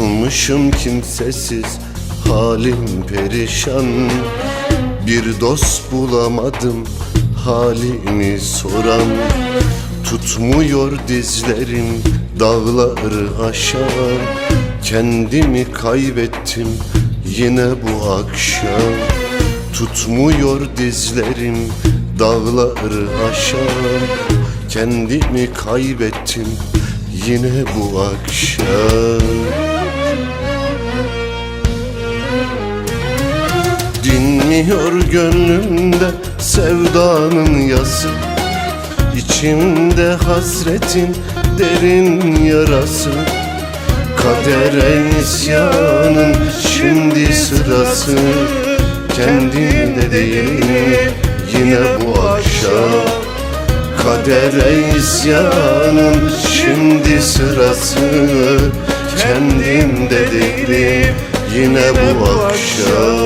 Kalmışım kimsesiz halim perişan. Bir dost bulamadım halimi soran. Tutmuyor dizlerim dağları aşan. Kendimi kaybettim yine bu akşam. Tutmuyor dizlerim dağları aşan. Kendimi kaybettim yine bu akşam Dinmiyor gönlümde sevdanın yası İçimde hasretin derin yarası. Kadere isyanın şimdi sırası. Kendimde değil yine bu akşam. Kadere isyanın şimdi sırası. Kendimde değilim yine bu akşam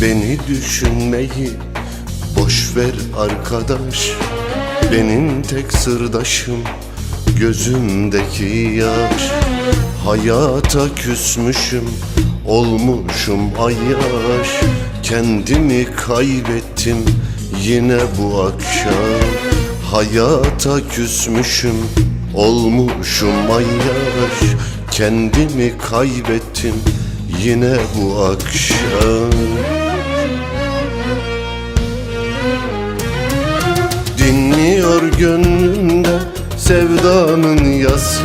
Beni düşünmeyi boş ver arkadaş. Benim tek sırdaşım gözümdeki yaş. Hayata küsmüşüm olmuşum ayyaş. Kendimi kaybettim yine bu akşam. Hayata küsmüşüm olmuşum ayyaş. Kendimi kaybettim yine bu akşam gönlümde sevdanın yası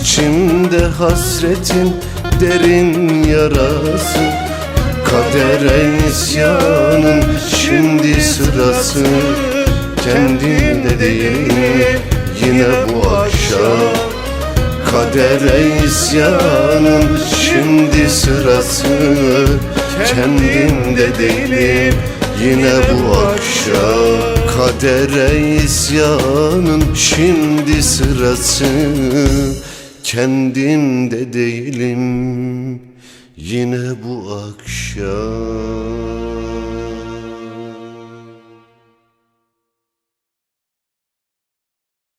İçimde hasretin derin yarası. Kadere isyanın şimdi sırası. Kendimde değil yine bu akşam. Kadere isyanın şimdi sırası. Kendimde değilim yine bu akşam Kadere isyanın şimdi sırası. Kendimde değilim yine bu akşam